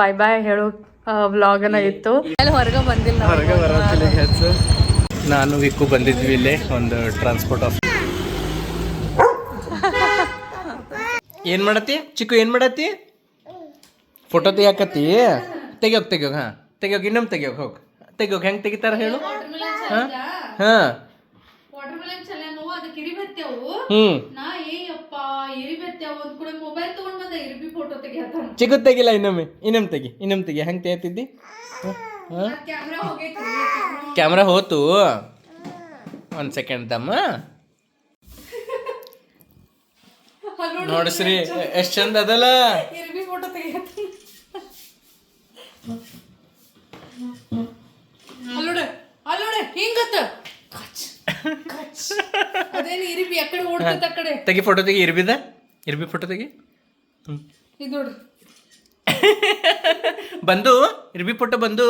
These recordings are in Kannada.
ಬಾಯ್ ಬಾಯ್ ಹೇಳು ವ್ಲಾಗನ ಇತ್ತು. ಹೊರಗೆ ಬಂದಿಲ್ಲ. ಹೊರಗೆ ನಾನು ವಿಕ್ಕು ಬಂದಿದ್ವಿ ಇಲ್ಲೇ ಒಂದು ಟ್ರಾನ್ಸ್ಪೋರ್ಟ್ ಆಫೀಸ್ ಏನ್ ಮಾಡತ್ತಿ? ಚಿಕ್ಕು ಏನ್ ಮಾಡತ್ತಿ? ಫೋಟೋ ತೆಗಿಯಾಕತ್ತಿ? ತೆಗಿಯೋಕ್ ತೆಗಿಯೋಕ್ ಹಾ. ತೆಗಿಯೋಕ್ ಇನ್ನೊಮ್ಮೆ ತೆಗಿಯೋಕ್ ಹೋಗ್. ತೆಗಿಯೋಕ್ ಹೆಂಗ್ ತೆಗಿತಾರ ಹೇಳು? ಹಾ? ಹಾ. ವಾಟರ್ಮೆಲನ್ ಚಿಕ್ಕು ತೆಗಿಲ್ಲ ಇನ್ನೊಮ್ಮೆ ಇನ್ನೊಮ್ಮೆ ತೆಗಿ ಇನ್ನೊಮ್ಮೆ ತೆಗಿ. ಹೆಂಗ್ ತೆಗಿತಿದ್ದಿ? ಕ್ಯಾಮ್ರಾ ಹೋತು. ಒಂದ್ ಸೆಕೆಂಡ್ ತಮ್ಮ. ನೋಡಿಸ್ರಿ ಎಷ್ಟ್ ಚಂದ. ಅದಲ್ಲ. ಫೋಟೋ ಅಲ್ಲೋಡ ಅಲ್ಲೋಡ ಹಿಂಗತ್ತ ಕಚ್ ಕಚ್ ಆ ಕಡೆ ಓಡ್ತೈತೆ ಆ ಕಡೆ. ತೆಗಿ ಫೋಟೋ ತೆಗಿ ಇರ್ಬಿದ? ಇರ್ಬಿ ಫೋಟೋ ತೆಗಿ? ಇದು ನೋಡ್ರಿ ಬಂದು ಇರ್ಬಿ ಫೋಟೋ ಬಂದು.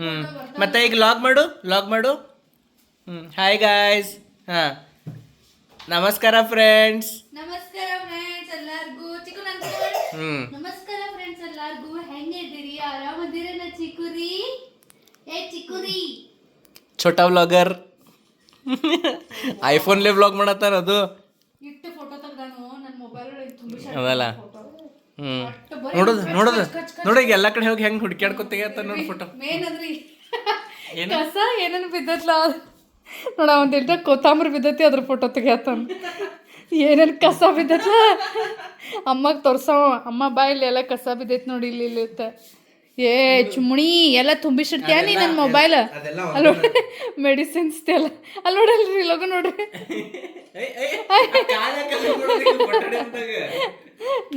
ಹ್ಮ್. ಮತ್ತೆ ಈಗ ಲಾಗ್ ಮಾಡು ಲಾಗ್ ಮಾಡು. ಹ್ಮ್. ಹಾಯ್ ಗಾಯ್ಸ್ ಹಾ. ನಮಸ್ಕಾರ ಫ್ರೆಂಡ್ಸ್ ನಮಸ್ಕಾರ ಫ್ರೆಂಡ್ಸ್ ಎಲ್ಲಾರ್ಗೂ ಚಿಕ್ಕು ನನ್ ಹ್ಮ್. ನಮಸ್ಕಾರ ಫ್ರೆಂಡ್ಸ್ ಎಲ್ಲಾರ್ಗೂ ಹೆಂಗಿದ್ದೀರಿ ಆರಾಮದಿರೇನ ಚಿಕ್ಕುರಿ? ಏ ಚಿಕ್ಕುರಿ. ಛೋಟಾ ವ್ಲಾಗರ್ ಐಫೋನ್ಲೇ ಬ್ಲಾಗ್ ಮಾಡತ್ತಾರ ಅದು? ಇಟ್ಟು ಫೋಟೋ ತೆಗ್ದಾನು ನನ್ನ ಮೊಬೈಲ್ ತುಂಬಿ ಅದಲ್ಲ? ಹ್ಮ್. ನೋಡೋದು ನೋಡೋದು. ನೋಡಿ ಈಗ ಎಲ್ಲ ಕಡೆ ಹೋಗಿ ಹೆಂಗ್ ಹುಡ್ಕ್ಯಾಡ್ಕೊತ ತೆಗಿಯತ್ತಾರ ನೋಡಿ ಫೋಟೋ ಮೇನ್ ಅದ್ರಿ? ಕಸ ಏನೇನು ಬಿದ್ದತ್ಲ? ನೋಡ ಒಂದ್ ಇಲ್ದ ಕೊತ್ತಂಬರಿ ಬಿದ್ದತಿ ಅದ್ರ ಫೋಟೋ ತೆಗಿಯತ್ತಾನ ಏನೇನು ಕಸ ಬಿದ್ದತ್ಲ? ಅಮ್ಮಗ್ ತೋರ್ಸವ ಅಮ್ಮ ಬಾಯಲ್ಲಿ ಎಲ್ಲ ಕಸ ಬಿದ್ದೈತಿ ನೋಡಿ ಇಲ್ಲಿ ಇಲ್ಲಿ ಏ ಚುಮಣಿ ಎಲ್ಲ ತುಂಬಿಸಿಡ್ತೀಯ ನೀ ನನ್ನ ಮೊಬೈಲ್ ಅಲ್ಲಿ ನೋಡಿ. ಮೆಡಿಸಿನ್ಸ್ ಎಲ್ಲ. ಅಲ್ಲಿ ನೋಡಲ್ರಿ ಲಗು ನೋಡ್ರಿ.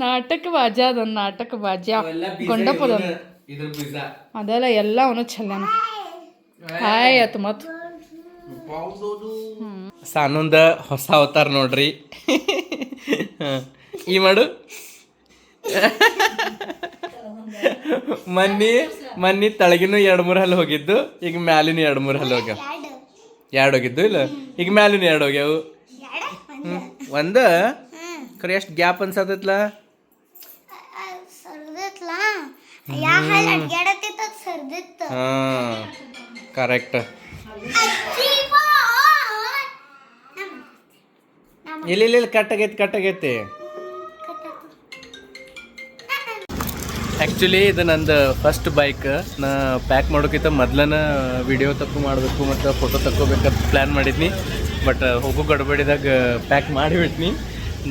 ನಾಟಕ ಬಾಜ ಅದ ನಾಟಕ ಬಾಜ. ಗೊಂಡಪದ ಅದೆಲ್ಲ ಎಲ್ಲ ಅವನು ಚೆಲ್ಲನ ಹಾಯ್ ಅತ್ತು ಮತ್ತು ಸಾನೊಂದ ಹೊಸ ಅವತಾರ ನೋಡ್ರಿ. ಈ ಮಾಡು. ಮನ್ನಿ ಮನ್ನಿ ತಳಗಿನೂ ಎರಡು ಮೂರು ಹಲ್ಲು ಹೋಗಿದ್ದು ಈಗ ಮ್ಯಾಲಿನೂ ಎರಡು ಮೂರು ಹಲ್ಲು ಹೋಗ್ಯಾವ. ಎರಡು ಹೋಗಿದ್ದು ಇಲ್ಲ? ಈಗ ಮ್ಯಾಲಿನೂ ಎರಡು ಹೋಗ್ಯಾವು. ಒಂದ? ಖರೆ ಎಷ್ಟು ಗ್ಯಾಪ್ ಅನ್ಸತ್ತಲ್ಲ ಹಾಂ ಕರೆಕ್ಟ್ ಇಲ್ಲ ಇಲ್ಲ ಕಟ್ಟಾಗೈತಿ ಕಟ್ ಆ್ಯಕ್ಚುಲಿ ಇದು ನಂದು ಫಸ್ಟ್ ಬೈಕ್ ನಾ ಪ್ಯಾಕ್ ಮಾಡೋಕ್ಕಿಂತ ಮೊದ್ಲನ ವಿಡಿಯೋ ತಪ್ಪು ಮಾಡಬೇಕು ಮತ್ತು ಫೋಟೋ ತಕ್ಕೋಬೇಕಂತ ಪ್ಲ್ಯಾನ್ ಮಾಡಿದ್ನಿ. ಬಟ್ ಹೋಗೋ ಗಡ್ಬಡಿದಾಗ ಪ್ಯಾಕ್ ಮಾಡಿಬಿಟ್ನಿ.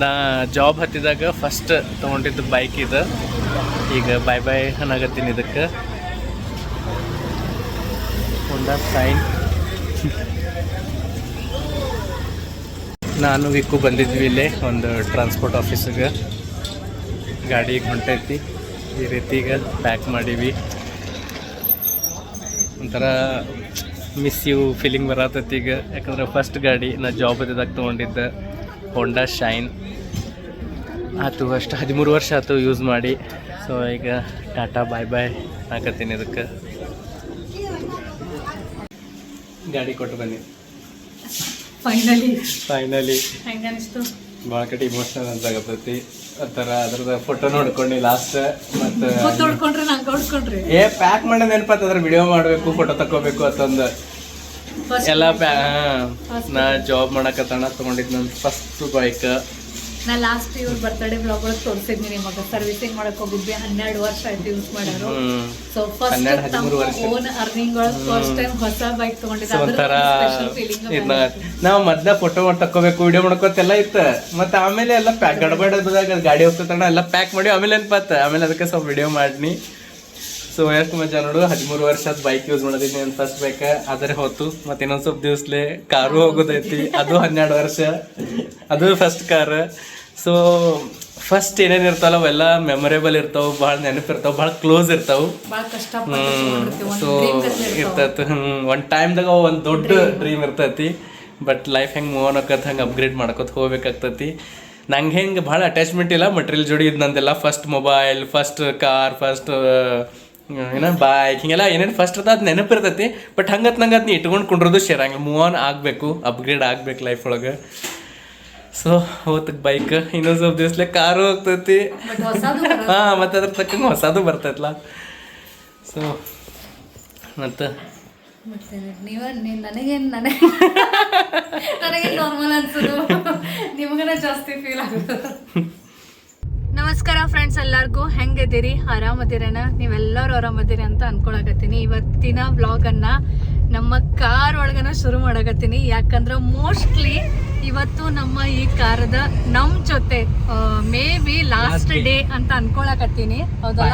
ನಾ ಜಾಬ್ ಹತ್ತಿದಾಗ ಫಸ್ಟ್ ತೊಗೊಂಡಿದ್ದು ಬೈಕ್ ಇದು. ಈಗ ಬಾಯ್ ಬಾಯ್ ಅನ್ನಾಗತ್ತೀನಿ ಇದಕ್ಕೆ. ಒಂದ ಸೈನ್ ನಾನು ವಿಕ್ಕು ಬಂದಿದ್ವಿ ಇಲ್ಲೇ, ಒಂದು ಟ್ರಾನ್ಸ್ಪೋರ್ಟ್ ಆಫೀಸಿಗೆ ಗಾಡಿ ಹೊಂಟೈತಿ. ಈ ರೀತಿ ಈಗ ಪ್ಯಾಕ್ ಮಾಡೀವಿ. ಒಂಥರ ಮಿಸ್ ಯು ಫೀಲಿಂಗ್ ಬರತೈತಿ ಈಗ. ಯಾಕಂದ್ರೆ ಫಸ್ಟ್ ಗಾಡಿ ನಾ ಜಾಬ್ ಇದ್ದಾಗ ತೊಗೊಂಡಿದ್ದೆ ಹೋಂಡಾ ಶೈನ್ ಆಯ್ತು ಅಷ್ಟು ಹದಿಮೂರು ವರ್ಷ ಆಯ್ತು ಯೂಸ್ ಮಾಡಿ. ಸೊ ಈಗ ಟಾಟಾ ಬಾಯ್ ಬಾಯ್ ಹಾಕತ್ತೀನಿ ಇದಕ್ಕೆ. ಗಾಡಿ ಕೊಟ್ಟು ಬನ್ನಿ. ಫೈನಲಿ ಫೈನಲಿ ಭಾಳ ಕಡೆ ಇಮೋಷನಲ್ ಅಂತ ಆಗತೈತಿ. ಒಂಥರ ಅದ್ರದ ಫೋಟೋ ನೋಡ್ಕೊಂಡು ಲಾಸ್ಟ್ ಮತ್ತೆ ಹೊಡ್ಕೊಂಡ್ರೆ ನಂಗೆ ಹೊಡ್ಕೊಂಡ್ರಿ ಏ ಪ್ಯಾಕ್ ಮಾಡಿ ನೆನಪತ್ತ ಅದ್ರ ವಿಡಿಯೋ ಮಾಡಬೇಕು ಫೋಟೋ ತಕ್ಕೋಬೇಕು ಅಂತಂದು. ಎಲ್ಲ ಪ್ಯಾ ನಾ ಜಾಬ್ ಮಾಡಕತ್ತಣ ತಗೊಂಡಿದ್ ನನ್ನ ಫಸ್ಟ್ ಬೈಕ್ ನಾ ಲಾಸ್ಟ್ ಇವ್ರ ಬರ್ತ್ಡೇ ಬ್ಲಾಗ್ ಒಳಗೆ ತೋರಿಸಿದ್ನಿ ನಿಮಗೆ. ಸರ್ವಿಸಿಂಗ್ ಮಾಡಕ್ ಹೋಗಿದ್ವಿ. ಹನ್ನೆರಡು ವರ್ಷ ಆಯ್ತು ಯೂಸ್ ಮಾಡೋರು. So first. ಓನ್ ಅರ್ನಿಂಗ್ ಒಳಗೆ ಫಸ್ಟ್ ಟೈಮ್ ಹೊಸ ಬೈಕ್ ತಗೊಂಡಿದ್ದೆ. ನಾವು ಮೊದ್ಲ ಫೋಟೋ ಮಾಡಿ ತಕ್ಕೋಬೇಕು ವಿಡಿಯೋ ಮಾಡ್ಕೋತೆಲ್ಲ ಇತ್ತು. ಮತ್ತೆ ಆಮೇಲೆ ಎಲ್ಲ ಪ್ಯಾಕ್ ಗಡಬಡದಾಗ ಗಾಡಿ ಹೋಗ್ತಣ್ಣ ಎಲ್ಲ ಪ್ಯಾಕ್ ಮಾಡಿ ಆಮೇಲೆ ಪಾತ್? ಆಮೇಲೆ ಅದಕ್ಕೆ ಸ್ವಲ್ಪ ವಿಡಿಯೋ ಮಾಡಿನಿ. ಸೊ ಎಷ್ಟು ಮಜ ನೋಡು ಹದಿಮೂರು ವರ್ಷದ ಬೈಕ್ ಯೂಸ್ ಮಾಡೋದಿನಿ ನನ್ನ ಫಸ್ಟ್ ಬೈಕ್ ಆದರೆ ಹೊತ್ತು ಮತ್ತೆ ಇನ್ನೊಂದು ಸ್ವಲ್ಪ ದಿವಸಲೇ ಕಾರು ಹೋಗೋದೈತಿ. ಅದು ಹನ್ನೆರಡು ವರ್ಷ. ಅದು ಫಸ್ಟ್ ಕಾರ್ ಸೊ ಫಸ್ಟ್ ಏನೇನು ಇರ್ತಾವಲ್ಲ ಅವೆಲ್ಲ ಮೆಮೊರೇಬಲ್ ಇರ್ತಾವ ಭಾಳ ನೆನಪಿರ್ತಾವ ಭಾಳ ಕ್ಲೋಸ್ ಇರ್ತಾವ. ಸೊ ಇರ್ತೈತಿ. ಹ್ಞೂ ಒಂದು ಟೈಮ್ದಾಗ ಒಂದು ದೊಡ್ಡ ಡ್ರೀಮ್ ಇರ್ತೈತಿ. ಬಟ್ ಲೈಫ್ ಹೆಂಗೆ ಮೂವ್ ಆಕತ್ ಹಂಗೆ ಅಪ್ಗ್ರೇಡ್ ಮಾಡ್ಕೊತ ಹೋಗ್ಬೇಕಾಗ್ತೈತಿ. ನಂಗೆ ಹೆಂಗೆ ಭಾಳ ಅಟ್ಯಾಚ್ಮೆಂಟ್ ಇಲ್ಲ ಮಟ್ರಿಯಲ್ ಜೋಡಿ ಇದು ನಂದೆಲ್ಲ. First mobile first car first ಏನೋ ಬೈಕ್ ಹಿಂಗೆಲ್ಲ ಏನೇನು ಫಸ್ಟ್ ಇರ್ತದೆ ಅದು ನೆನಪಿರ್ತೈತಿ ಬಟ್ ಹಂಗತ್ ನಂಗೆ ಅದನ್ನ ಇಟ್ಕೊಂಡು ಕುಂಡ್ರದು ಶೇರ್ ಹಂಗೆ ಮೂವ್ ಆನ್ ಆಗಬೇಕು ಅಪ್ಗ್ರೇಡ್ ಆಗ್ಬೇಕು ಲೈಫ್ ಒಳಗೆ. ಸೊ ಹೋತಕ್ಕೆ ಬೈಕ್ ಇನ್ನೊಂದು ಸ್ವಲ್ಪ ದಿವ್ಸಲೆ ಕಾರು ಹೋಗ್ತೈತಿ. ಹಾಂ ಮತ್ತು ಅದ್ರ ತಕ್ಕಂಗೆ ಹೊಸದು ಬರ್ತೈತಲ್ಲ ಸೊ ಮತ್ತು? ನೀವ ನನಗೇನ್ ನನಗೆ ನಾರ್ಮಲ್ ಅನ್ಸೋದು? ನಿಮಗನ ಜಾಸ್ತಿ ಫೀಲ್ ಆಗೋದು ನಮಸ್ಕಾರ ಫ್ರೆಂಡ್ಸ್ ಎಲ್ಲರಿಗೂ ಹೆಂಗಿದ್ದೀರಿ? ಆರಾಮದಿರೇನ? ನೀವೆಲ್ಲರೂ ಆರಾಮದಿರಿ ಅಂತ ಅನ್ಕೊಳಕತ್ತೀನಿ. ಇವತ್ತಿನ ವ್ಲಾಗ್ ಅನ್ನ ನಮ್ಮ ಕಾರ್ ಒಳಗನ ಶುರು ಮಾಡಕತ್ತೀನಿ. ಯಾಕಂದ್ರೆ ಮೋಸ್ಟ್ಲಿ ಇವತ್ತು ನಮ್ಮ ಈ ಕಾರದ ನಮ್ ಜೊತೆ ಮೇ ಬಿ ಲಾಸ್ಟ್ ಡೇ ಅಂತ ಅನ್ಕೊಳಕತ್ತೀನಿ. ಹೌದಾ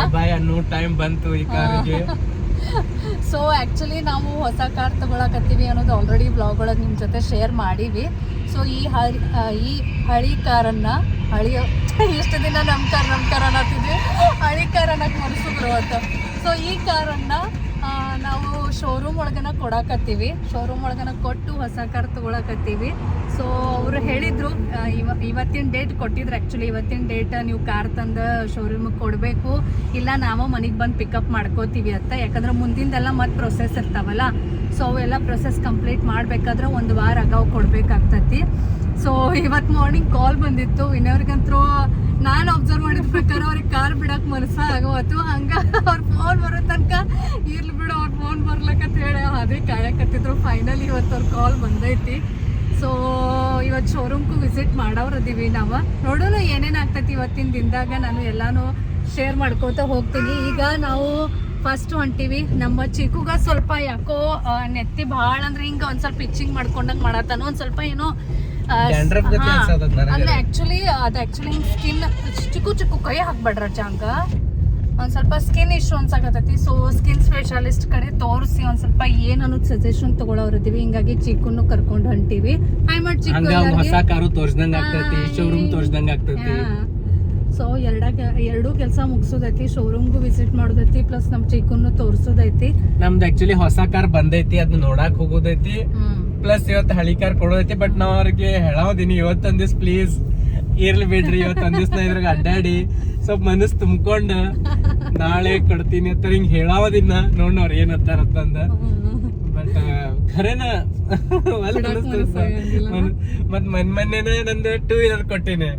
ಟೈಮ್ ಬಂತು ಈ ಕಾರಿಗೆ ಸೊ ಆ್ಯಕ್ಚುಲಿ ನಾವು ಹೊಸ ಕಾರ್ ತಗೊಳಕತ್ತೀವಿ ಅನ್ನೋದು ಆಲ್ರೆಡಿ ಬ್ಲಾಗ್ ಒಳಗೆ ನಿಮ್ಮ ಜೊತೆ ಶೇರ್ ಮಾಡೀವಿ. ಸೊ ಈ ಹಳಿ ಈ ಹಳಿ ಕಾರನ್ನು ಹಳಿ ಇಷ್ಟು ದಿನ ನಮ್ಮ ಕಾರ್ ನಮ್ಮ ಕಾರ್ ಅನ್ನತ್ತಿದ್ವಿ ಹಳಿ ಕಾರ್ ಅನ್ನಕ್ಕೆ ಮನಸ್ಸಿದ್ರು ಅಂತ. ಸೊ ಈ ಕಾರನ್ನು ಶೋರೂಮ್ ಒಳಗನ ಕೊಡಾಕತ್ತೀವಿ. ಶೋರೂಮ್ ಒಳಗನ ಕೊಟ್ಟು ಹೊಸ ಕಾರ್ ತಗೊಳಕತ್ತೀವಿ. ಸೊ ಅವರು ಹೇಳಿದ್ರು ಇವ, ಇವತ್ತಿನ ಡೇಟ್ ಕೊಟ್ಟಿದ್ರು ಆ್ಯಕ್ಚುಲಿ ಇವತ್ತಿನ ಡೇಟ್ ನೀವು ಕಾರ್ ತಂದು ಶೋರೂಮಿಗೆ ಕೊಡಬೇಕು. ಇಲ್ಲ, ನಾವು ಮನೆಗೆ ಬಂದು ಪಿಕಪ್ ಮಾಡ್ಕೋತೀವಿ ಅಂತ. ಯಾಕಂದ್ರೆ ಮುಂದಿಂದೆಲ್ಲ ಮತ್ತು ಪ್ರೊಸೆಸ್ ಇರ್ತಾವಲ್ಲ. ಸೊ ಅವೆಲ್ಲ ಪ್ರೊಸೆಸ್ ಕಂಪ್ಲೀಟ್ ಮಾಡಬೇಕಾದ್ರೆ ಒಂದು ವಾರ ಅಗಾವ್ ಕೊಡ್ಬೇಕಾಗ್ತತಿ. ಸೊ ಇವತ್ತು ಮಾರ್ನಿಂಗ್ ಕಾಲ್ ಬಂದಿತ್ತು. ಇನ್ನವ್ರಿಗಂತರೂ ನಾನು ಅಬ್ಸರ್ವ್ ಮಾಡಿದ ಪ್ರಕಾರ ಅವ್ರಿಗೆ ಕಾರ್ ಬಿಡಕ್ ಮನಸ್ಸ ಆಗೋತು ಹಂಗ ಅವ್ರ ಫೋನ್ ಬರೋ ತನಕ ಇರ್ಲಿ ಬಿಡು, ಅವ್ರ ಫೋನ್ ಬರ್ಲಕ್ಕಂತ ಹೇಳಿ. ಅದೇ ಕಾಯಕತ್ತಿದ್ರು. ಫೈನಲಿ ಇವತ್ತು ಅವ್ರ ಕಾಲ್ ಬಂದೈತಿ. ಸೊ ಇವತ್ತು ಶೋರೂಮ್ಗೂ ವಿಸಿಟ್ ಮಾಡವ್ರದೀವಿ ನಾವು. ನೋಡೋಣ ಏನೇನು ಆಗ್ತೈತಿ ಇವತ್ತಿನ ದಿನದಾಗ. ನಾನು ಎಲ್ಲಾನು ಶೇರ್ ಮಾಡ್ಕೋತ ಹೋಗ್ತೀನಿ. ಈಗ ನಾವು ಫಸ್ಟ್ ಹೊಂಟಿವಿ. ನಮ್ಮ ಚಿಕ್ಕುಗ ಸ್ವಲ್ಪ ಯಾಕೋ ನೆತ್ತಿ ಭಾಳ ಅಂದ್ರೆ ಹಿಂಗ ಒಂದ್ ಸ್ವಲ್ಪ ಇಚ್ಚಿಂಗ್ ಮಾಡ್ಕೊಂಡಂಗೆ ಮಾಡತ್ತಾನು. ಒಂದ್ ಸ್ವಲ್ಪ ಏನೋ ಅಲ್ಲ. ಆಕ್ಚುಲಿ ಅದು ಆಕ್ಚುಲಿ ಸ್ಕಿನ್ ಚಿಕ್ಕು ಚಿಕ್ಕು ಕೈ ಹಾಕ್ಬೇಡ್ರ ಜಾಂಗ ಒಂದ್ ಸ್ವಲ್ಪ ಸ್ಕಿನ್ ಇಶ್ಯೂ ಅನ್ಸಾಕತ್ತೈತಿ. ಸೊ ಸ್ಕಿನ್ ಸ್ಪೆಷಾಲಿಸ್ಟ್ ಕಡೆ ತೋರಿಸಿ ಒಂದ್ ಸ್ವಲ್ಪ ಏನ್ ಅನ್ನೋದು ಸಜೆಷನ್ ತಗೊಳವ್ರದೀವಿ ಹಿಂಗಾಗಿ ಚಿಕ್ಕನ್ನು ಕರ್ಕೊಂಡು ಹೊಂಟಿವಿ. ಐ ಮಾಡಿ ಚಿಕ್ಕು ಹಂಗ ಎಲ್ಲಾರ್ಗಿ. ಹೊಸ ಕಾರು ತೋರ್ಸ್ದಂಗ ಆಗ್ತೈತಿ ಶೋರೂಮ್ ತೋರ್ಸ್ದಂಗ ಆಗ್ತೈತಿ. ಸೊ ಎರಡ ಎರಡು ಕೆಲಸ ಮುಗಿಸೋದೈತಿ ಶೋರೂಮ್ಗೂ ವಿಸಿಟ್ ಮಾಡೋದೈತಿ ಪ್ಲಸ್ ನಮ್ಮ ಚಿಕ್ಕನ್ನು ತೋರಿಸೋದೈತಿ. ನಮ್ದು ಆಕ್ಚುಲಿ ಹೊಸ ಕಾರ್ ಬಂದೈತಿ ಅದನ್ನ ನೋಡಕ್ ಹೋಗೋದೈತಿ. ಪ್ಲಸ್ ಇವತ್ತು ಹಳಿ ಕಾರ್ ಕೊಡೋದೈತಿ ಬಟ್ ನಾವ್ ಅವ್ರಿಗೆ ಹೇಳೋದಿನಿ ಇವತ್ತು ಒಂದಿವ್ಸ ಪ್ಲೀಸ್ ಇರ್ಲಿ ಬಿಡ್ರಿ ಇವತ್ತು ಒಂದಿವ್ಸ ನಾ ಇದ್ರಾಗ ಅಡ್ಡಾಡಿ. ಸ್ವಲ್ಪ ಮನಸ್ ತುಂಬ್ಕೊಂಡ ನಾಳೆ ಕೊಡ್ತೀನಿ ಅಂತ ಹಿಂಗ್ ಹೇಳಾವದಿನ್ನ ನೋಡ್ ಅವ್ರ ಏನ್ ಅಂತಂದ ಬಟ್ ಖರೇನ ಮತ್ ಮನ್ ಮೊನ್ನೆನೆ ನಂದು ಟೂ ವೀಲರ್ ಕೊಟ್ಟಿನಿ.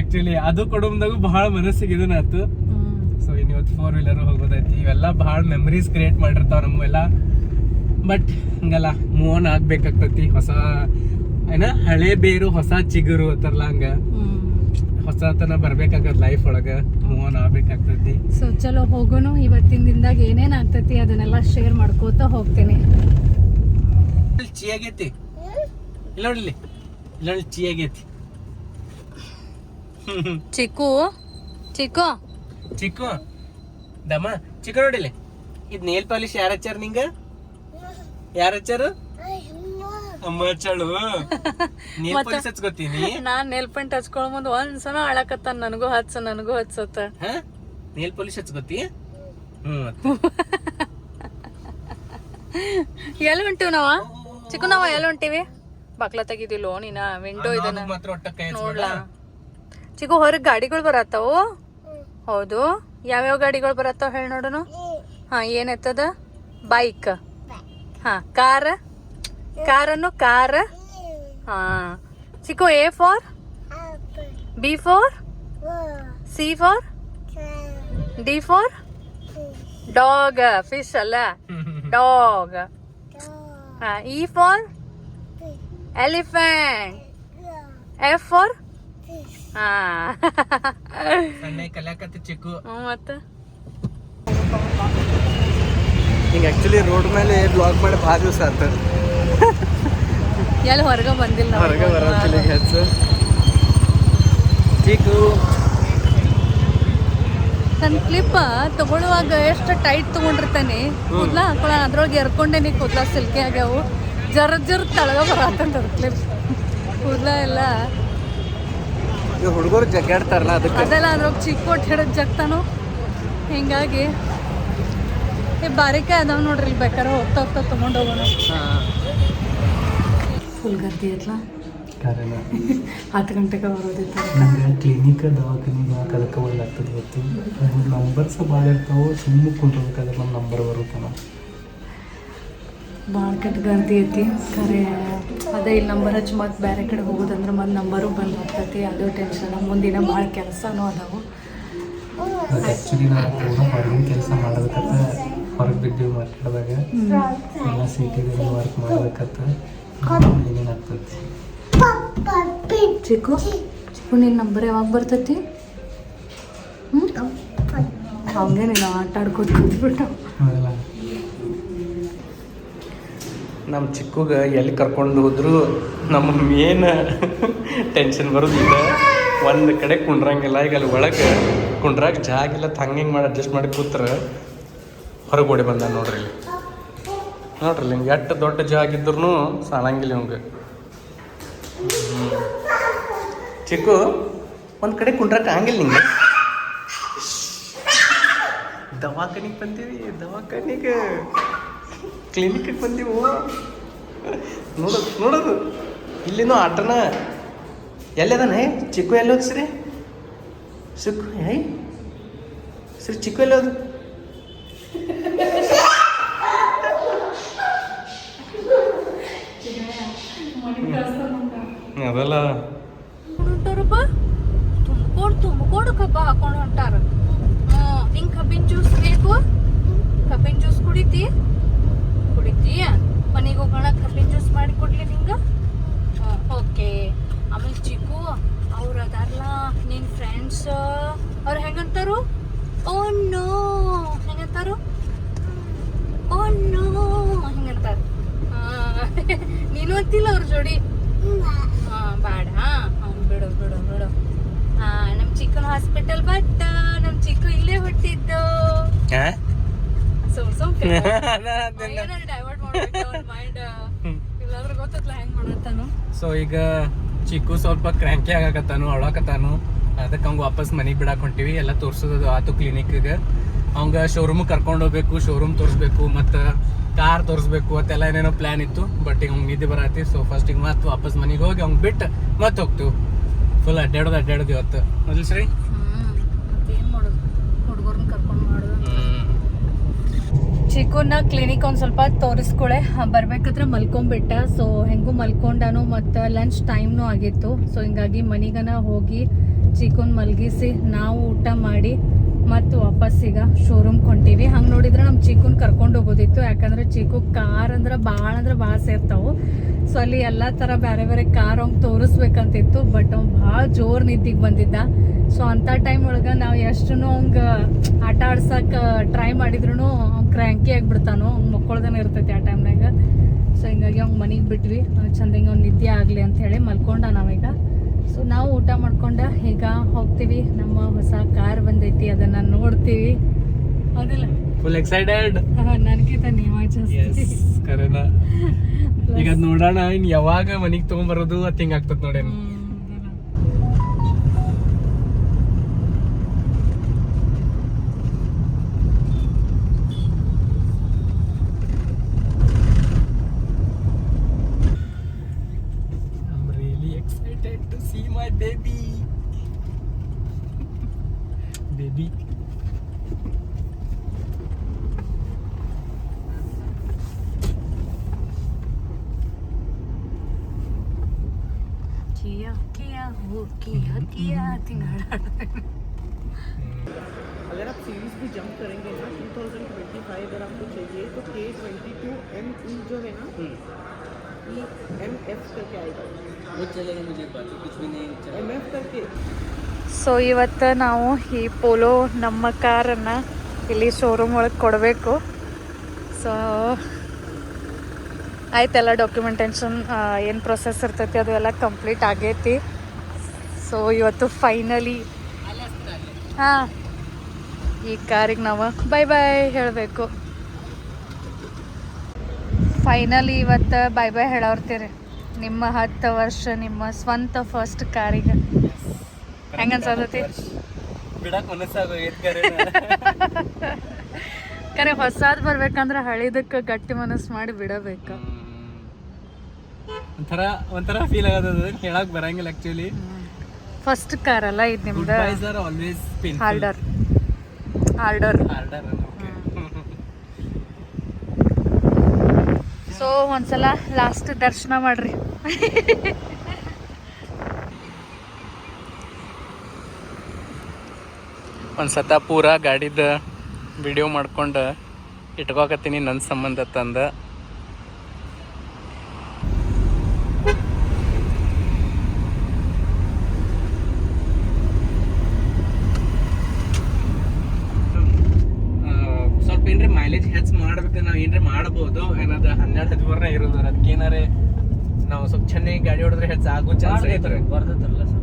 ಆಕ್ಚುಲಿ ಅದು ಕೊಡೋಮ್ದಾಗೂ ಬಹಳ ಮನಸ್ಸಿಗೆ ಇದನ್ನಾತು ಸೊ ಇನ್ ಇವತ್ತು ಫೋರ್ ವೀಲರ್ ಹೋಗೋದೈತಿ ಇವೆಲ್ಲ ಬಹಳ ಮೆಮರೀಸ್ ಕ್ರಿಯೇಟ್ ಮಾಡಿರ್ತಾವ ನಮ್ಮೆಲ್ಲ ಬಟ್ ಹಂಗಲ್ಲ ಮೂವ್ ಆನ್ ಆಗ್ಬೇಕಾಗ್ತತಿ. ಹೊಸ ಏನ ಹಳೆ ಬೇರು ಹೊಸ ಚಿಗುರು ಅಂತಾರಲ್ಲ ಹಂಗ. ಹೊಸತನ ಬರ್ಬೇಕಾಗತ್ ಲೈಫ್ ಒಳಗ. ಮೂವ್ ಆನ್ ಆಗ್ಬೇಕಾಗ್ತತಿ. ಸೊ ಚಲೋ ಹೋಗೋನು. ಇವತ್ತಿನ ದಿನದಾಗ ಏನೇನ್ ಆಗ್ತತಿ ಅದನ್ನೆಲ್ಲ ಶೇರ್ ಮಾಡ್ಕೋತ ಹೋಗ್ತೀನಿ. ಇಲ್ಲಿ ಚೀ ಆಗೈತಿ. ಇಲ್ಲ ನೋಡ್ಲಿ ಇಲ್ಲ. ನೋಡಿ ಚೀ ಆಗೈತಿ. ಚಿಕ್ಕು ಚಿಕ್ಕು. ಚಿಕ್ಕು. ದಮ್ಮ ಚಿಕ್ಕ ನೋಡಿಲಿ ಇದ್ ನೇಲ್ ಪಾಲಿಶ್ ಯಾರ ಹಚ್ಚಾರ ನಿಂಗ? ಯಾರ ಹಚ್ಚಾರು? ಅಮ್ಮ ಹಚ್ಚಾಳು. ಹಚ್ಕೋತೀನಿ. ನಾನ್ ನೇಲ್ ಪೇಂಟ್ ಹಚ್ಕೊಳ ಮುಂದ್ ಒಂದ್ಸಲ ಅಳಕತ್ತ ನನಗೂ ಹಚ್ಚ ನನಗೂ ಹಚ್ಚತ್ತ ನೇಲ್ ಪಾಲಿಶ್ ಹಚ್ಕೋತಿ? ಹ್ಮ್ ಎಲ್ಲಿ ಹೊಂಟಿವ್ ನಾವ? ಚಿಕ್ಕನವ ನಾವ ಎಲ್ಲಿ ಹೊಂಟಿವಿ ಬಕ್ಲ ತೆಗಿದಿಲ್ಲೋ ನೀನ ವಿಂಡೋ ಇದನ್ನ. ನೋಡ್ಲಾ. ಚಿಕ್ಕು ಹೊರಗ್ ಗಾಡಿಗಳು ಬರತ್ತಾವು? ಹೌದು. ಯಾವ್ಯಾವ ಗಾಡಿಗಳು ಬರತ್ತಾವ ಹೇಳಿ ನೋಡೋಣ ಹಾ ಏನೈತದ ಬೈಕ್ ಹಾ ಕಾರ್ ಕಾರನ್ನು ಕಾರ್ ಹಾ. ಚಿಕ್ಕು A for B for C for D for dog fish ಅಲ್ಲ? ಡಾಗ್ ಹಾ E for elephant F for ಹಾ. ಸಣ್ಣ ಕಲ್ಯಾಕತ್ತಿ ಚಿಕ್ಕು. ಹ್ಮ್, ಮತ್ತೆ? ಹಿಂಗ ಆ್ಯಕ್ಚುಲಿ ರೋಡ್ ಮೇಲೆ ಬ್ಲಾಗ್ ಮಾಡಿ ಭಾಳ ದಿವಸ ಆತ. ಎಲ್ಲಿ ಹೊರಗೆ ಬಂದಿಲ್ಲ. ಹೊರಗೆ ಬರೋದಿಲ್ಲ ಹೆಚ್ಚು. ಚೀಕು. ತನ್ನ ಕ್ಲಿಪ್ ತಗೊಳ್ಳುವಾಗ ಎಷ್ಟು ಟೈಟ್ ತಗೊಂಡಿರ್ತಾನೆ. ಕೂದ್ಲ ಹಾಕೊಳ್ಳ ಅದ್ರೊಳಗೆ ಎರ್ಕೊಂಡೇನಿ ಕೂದ್ಲ ಸಿಲ್ಕೆ ಆಗ್ಯಾವು. ಜರ ಜರ ತಳಗ ಬರತ್ತಂತ ಕ್ಲಿಪ್ ಕೂದ್ಲ ಎಲ್ಲ. ಹುಡುಗರು ಜಗ್ಗಾಡ್ತಾರಲ್ಲ ಅದಕ್ಕೆ. ಅದೆಲ್ಲ ಅದ್ರೊಳಗೆ ಚಿಕ್ಕ ಕೊಟ್ಟು ಹಿಡಿದು ಜಗ್ತಾನು? ಹಿಂಗಾಗಿ. ಈ ಬಾರಿಕೆ ಅದಾವ ನೋಡ್ರಿ ಇಲ್ಲಿ ಬೇಕಾದ್ರೆ ಹೋಗ್ತಾ ಹೋಗ್ತಾ ತೊಗೊಂಡು ಹೋಗೋಣ. ಫುಲ್ ಗದ್ದೆ ಐತ್ಲಾ ಕಾರಣ ಹತ್ತು ಗಂಟೆಗೆ ಬರೋದಿತ್ತು. ನಮ್ಗೆ ಕ್ಲಿನಿಕ್ ದವಾಖಾನೆ ಒಳ್ಳೆ ಒಳ್ಳಾಗ್ತದೆ ಇವತ್ತು ನಂಬರ್ಸ್ ಭಾಳ ಇರ್ತಾವೆ ಸುಮ್ಮನೆ ಕುಂತ್ಬೇಕಾದ್ರೆ ನಮ್ಮ ನಂಬರ್ ಬರುತ್ತಲ್ಲ ಭಾಳ ಕೆಟ್ಟ ಗರ್ದಿ ಐತಿ. ಖರೆ ಅದೇ ಇಲ್ಲಿ ನಂಬರ್ ಹಚ್ಚಿ ಮತ್ತೆ ಬೇರೆ ಕಡೆ ಹೋಗೋದಂದ್ರೆ ಮತ್ತೆ ನಂಬರು ಬಂದು ಆಗ್ತೈತಿ ಅದು ಟೆನ್ಷನ್ ಮುಂದಿನ ಭಾಳ ಕೆಲಸನೂ ಅದಾವು. ಆ್ಯಕ್ಚುಲಿ ನಾವು ಹೊರಗಿನ ಕೆಲಸ ಮಾಡೋದಕ್ಕತ್ತ ಹೊರಗೆ ಬಿದ್ದೀವಿ ಮಾತಾಡಿದಾಗ ಎಲ್ಲ ಸೀಟಿಗೆ ವರ್ಕ್ ಮಾಡ್ಬೇಕತ್ತ ಏನೇನಾಗ್ತೈತಿ ಚಿಕ್ಕು ಚಿಕ್ಕು ನಿನ್ನ ನಂಬರ್ ಯಾವಾಗ ಬರ್ತೈತಿ? ಹಂಗೆ ನೀನು ಆಟ ಆಡ್ಕೊತ ಕೂತ್ಬಿಟ್ಟು. ನಮ್ಮ ಚಿಕ್ಕಗ ಎಲ್ಲಿ ಕರ್ಕೊಂಡು ಹೋದ್ರು ನಮ್ಮ ಮೇನ್ ಟೆನ್ಷನ್ ಬರೋದು ಈಗ ಒಂದು ಕಡೆ ಕುಂಡ್ರಂಗಿಲ್ಲ ಈಗ ಅಲ್ಲಿ ಒಳಗೆ ಕುಂಡ್ರಾಗ ಜಾಗಿಲ್ಲ ತಂಗಿಂಗೆ ಹಂಗೆ ಹಿಂಗೆ ಮಾಡಿ ಅಡ್ಜಸ್ಟ್ ಮಾಡಿ ಕೂತ್ರ. ಹೊರಗೆ ಓಡಿ ಬಂದ ನೋಡ್ರಿ ಇಲ್ಲಿ. ನೋಡ್ರಿ ಹಿಂಗೆ ಎಷ್ಟು ದೊಡ್ಡ ಜಾಗ ಇದ್ರೂ ಸಾಲಂಗಿಲ್ಲ ಇವಂಗೆ ಚಿಕ್ಕು, ಒಂದು ಕಡೆ ಕುಂಡ್ರಕ್ಕೆ ಆಗಂಗಿಲ್ಲ ನಿಂಗೆ. ದವಾಖಾನಿಗೆ ಬಂದೀವಿ, ದವಾಖಾನಿಗೆ. ಕ್ಲಿನಿಕ್ಗೆ ಬಂದೀವು. ನೋಡೋದು ನೋಡೋದು. ಇಲ್ಲಿನೂ ಆಟನ. ಹೇ ಚಿಕ್ಕು ಎಲ್ಲೋದು ಸರಿ ಸಿಕ್ಕು ಹೇ ಸರಿ, ಚಿಕ್ಕು ಎಲ್ಲಿ ಹೋದು ಅದಲ್ಲ ಹೊಂಟಾರಪ್ಪ ತುಂಬ್ಕೊಂಡು ತುಂಬ್ಕೊಂಡು ಕಬ್ಬ ಹಾಕೊಂಡು ಹೊಂಟಾರ. ನಿಂಗೆ ಕಬ್ಬಿನ ಜ್ಯೂಸ್ ಬೇಕು? ಕಬ್ಬಿನ ಜ್ಯೂಸ್ ಕುಡಿತಿ? ಕುಡಿತಿ. ಮನೆಗೆ ಹೋಗೋಣ, ಕಬ್ಬಿನ ಜ್ಯೂಸ್ ಮಾಡಿ ಕೊಡ್ಲಿ ನಿಂಗೆ? ಓಕೆ. ಆಮೇಲೆ ಚಿಕ್ಕು, ಅವ್ರು ಅದಾರಲ್ಲ ನಿನ್ನ ಫ್ರೆಂಡ್ಸ್ ಅವ್ರು ಹೆಂಗಂತಾರು? Oh no oh no ಹೆಂಗಂತಾರ. ನೀನು ಅಂತಿಲ್ಲ ಅವ್ರ ಜೋಡಿ? ಹಾ ಬೇಡ ಅವ್ನು ಬಿಡು ಬಿಡು ಬಿಡು. ಹಾ ನಮ್ಮ ಚಿಕ್ಕನ ಹಾಸ್ಪಿಟಲ್ ಬಟ್ ನಮ್ಮ ಚಿಕ್ಕು ಇಲ್ಲೇ ಹುಟ್ಟಿದ್ದು. ಸುಮ್ ಸುಮ್ ಡೈವರ್ಟ್ ಮೈಂಡ್ ಇಲ್ಲಾಂದ್ರೆ ಗೊತ್ತಲ್ಲ ಹೆಂಗ್ ಮಾಡತ್ತಾನು. ಸೊ ಈಗ ಚಿಕ್ಕು ಸ್ವಲ್ಪ ಕ್ರ್ಯಾಂಕಿ ಆಗಕತ್ತಾನು ಅಳಾಕತ್ತಾನು. ಅದಕ್ಕೆ ಹಂಗೆ ವಾಪಸ್ ಮನೆಗೆ ಬಿಡಾಕ್ ಹೊಂಟಿವಿ. ಎಲ್ಲ ತೋರ್ಸೋದು ಆತು ಕ್ಲಿನಿಕ್ಗೆ ಅವಂಗ ಶೋರೂಮ್ ಕರ್ಕೊಂಡು ಹೋಗ್ಬೇಕು ಶೋರೂಮ್ ತೋರಿಸ್ಬೇಕು, ಮತ್ತು ಕಾರ್ ತೋರಿಸ್ಬೇಕು ಅಂತೆಲ್ಲ ಏನೇನೋ ಪ್ಲ್ಯಾನ್ ಇತ್ತು ಬಟ್ ಈಗ ಅವ್ನಿಗೆ ನಿದ್ದೆ ಬರತ್ತಿ ಸೊ ಫಸ್ಟ್ ಈಗ ಮತ್ತೆ ವಾಪಸ್ ಮನೆಗೆ ಹೋಗಿ ಅವ್ಗೆ ಬಿಟ್ಟು ಮತ್ತೆ ಹೋಗ್ತು ಫುಲ್ ಅಡ್ಡಾಡೋದು ಅಡ್ಡಾಡೋದು ಇವತ್ತು. ಮೊದಲು ಸರಿ? ಚಿಕ್ಕನ್ನ ಕ್ಲಿನಿಕ್ ಒಂದು ಸ್ವಲ್ಪ ತೋರಿಸ್ಕೊಳೆ. ಬರ್ಬೇಕಾದ್ರೆ ಮಲ್ಕೊಂಡ್ಬಿಟ್ಟ ಸೊ ಹೆಂಗೂ ಮಲ್ಕೊಂಡಾನು ಮತ್ತು ಲಂಚ್ ಟೈಮ್ನೂ ಆಗಿತ್ತು. ಸೊ ಹಿಂಗಾಗಿ ಮನಿಗನ ಹೋಗಿ ಚಿಕ್ಕನ್ ಮಲಗಿಸಿ ನಾವು ಊಟ ಮಾಡಿ ಮತ್ತು ವಾಪಸ್ ಈಗ ಶೋರೂಮ್ ಕೊಂಟೀವಿ ಹಂಗೆ ನೋಡಿದ್ರೆ ನಮ್ಮ ಚಿಕ್ಕುನ್ ಕರ್ಕೊಂಡು ಹೋಗೋದಿತ್ತು. ಯಾಕಂದ್ರೆ ಚಿಕ್ಕು ಕಾರ್ ಅಂದ್ರೆ ಭಾಳ ಅಂದ್ರೆ ಭಾಳ ಸೇರ್ತಾವು. ಸೊ ಅಲ್ಲಿ ಎಲ್ಲ ಥರ ಬೇರೆ ಬೇರೆ ಕಾರ್ ಅವ್ನು ತೋರಿಸ್ಬೇಕಂತಿತ್ತು ಬಟ್ ಅವ್ನು ಭಾಳ ಜೋರು ನಿದ್ದಿಗೆ ಬಂದಿದ್ದ. ಸೊ ಅಂಥ ಟೈಮ್ ಒಳಗೆ ನಾವು ಎಷ್ಟು ಅವಂಗೆ ಆಟ ಆಡ್ಸಕ್ಕೆ ಟ್ರೈ ಮಾಡಿದ್ರು ಅವ್ನು ಕ್ರ್ಯಾಂಕಿ ಆಗಿಬಿಡ್ತಾನು, ಅವ್ನು ಮಕ್ಕಳ್ದನ ಇರ್ತೈತಿ ಆ ಟೈಮ್ನಾಗ ಸೊ ಹಿಂಗಾಗಿ ಅವ್ನು ಮನೆಗೆ ಬಿಟ್ವಿ. ಚಂದಂಗೆ ಅವ್ನು ನಿದ್ದೆ ಆಗಲಿ ಅಂತ ಹೇಳಿ ಮಲ್ಕೊಂಡ ನಾವೀಗ. ಸೊ ನಾವು ಊಟ ಮಾಡ್ಕೊಂಡ ಈಗ ಹೋಗ್ತೀವಿ. ನಮ್ಮ ಹೊಸ ಕಾರ್ ಬಂದೈತಿ ಅದನ್ನ ನೋಡ್ತೀವಿ. ಹೌದಿಲ್ಲ? ಫುಲ್ ಎಕ್ಸೈಟೆಡ್ ನನಗಿಂತ ನೀವ ಜಾಸ್ತಿ. ಕರೆನ. ಈಗ ಅದ್ ನೋಡೋಣ ಇನ್ ಯಾವಾಗ ಮನಿಗ್ ತಗೊಂಬರೋದು ಅತ್ ಹಿಂಗ ಆಗ್ತದ ನೋಡೇನು. किया किया वो किया किया ತಿಂಗ್ ಹಾಡಾಡ್ತಾರೆ. अगर आप सीरीज भी जंप करेंगे ना 2025 अगर आपको चाहिए तो के ट्वेंटी टू एम ई जो है ना ई एम एफ करके आएगा वो चलेगा मुझे बाकी कुछ भी नहीं एम एफ करके ಸೊ ಇವತ್ತು ನಾವು ಈ ಪೋಲೋ ನಮ್ಮ ಕಾರನ್ನು ಇಲ್ಲಿ ಶೋರೂಮ್ ಒಳಗೆ ಕೊಡಬೇಕು ಸೊ ಆಯ್ತೆಲ್ಲ ಡಾಕ್ಯುಮೆಂಟೇಷನ್ ಏನು ಪ್ರೊಸೆಸ್ ಇರ್ತೈತಿ ಅದು ಎಲ್ಲ ಕಂಪ್ಲೀಟ್ ಆಗೈತಿ. ಸೊ ಇವತ್ತು ಫೈನಲಿ ಹಾಂ. ಈ ಕಾರಿಗೆ ನಾವು ಬೈ ಬಾಯ್ ಹೇಳಬೇಕು. ಫೈನಲಿ ಇವತ್ತು ಬೈ ಬೈ ಹೇಳೋರ್ತೀರಿ. ನಿಮ್ಮ ಹತ್ತು ವರ್ಷ ನಿಮ್ಮ ಸ್ವಂತ ಫಸ್ಟ್ ಕಾರಿಗೆ. ಹೆಂಗ ಅನ್ಸತೈತಿ? ಕರೆ ಹೊಸಾದ್ ಬರ್ಬೇಕಂದ್ರೆ ಹಳಿದಕ್ಕೆ ಗಟ್ಟಿ ಮನಸ್ಸು ಮಾಡಿ ಬಿಡಬೇಕು. ಒಂಥರ ಒಂಥರ ಫೀಲ್ ಆಗದ ಹೇಳಕ್ ಬರಂಗಿಲ್ಲ ಆಕ್ಚುಲಿ ಫಸ್ಟ್ ಕಾರ್ ಅಲ್ಲ ಇದು ನಿಮ್ದು? Bikes are always harder harder harder so ಒಂದ್ಸಲ ಲಾಸ್ಟ್ ದರ್ಶನ ಮಾಡ್ರಿ. ಒಂದು ಸತ ಪೂರ ಗಾಡಿದ ವಿಡಿಯೋ ಮಾಡ್ಕೊಂಡು ಇಟ್ಕೋಕತ್ತೀನಿ ನನ್ನ ಸಂಬಂಧ ತಂದ ಸ್ವಲ್ಪ ಏನ್ರಿ ಮೈಲೇಜ್ ಮಾಡ್ಬೇಕು ನಾವು ಏನ್ರಿ ಮಾಡಬಹುದು ಏನದ ಹನ್ನೆರಡು ಹದಿಮೂರನೇ ಇರೋದು. ಅದಕ್ಕೆ ಏನಾರೇ ನಾವು ಸ್ವಲ್ಪ ಚೆನ್ನಾಗಿ ಗಾಡಿ ಹೊಡೆದ್ರೆ ಹೆಚ್ಚು ಆಗೋ ಚಾನ್ಸ್ ಐತ್ರಿ ಬರ್ತೈತಲ್ಲ ಸರ್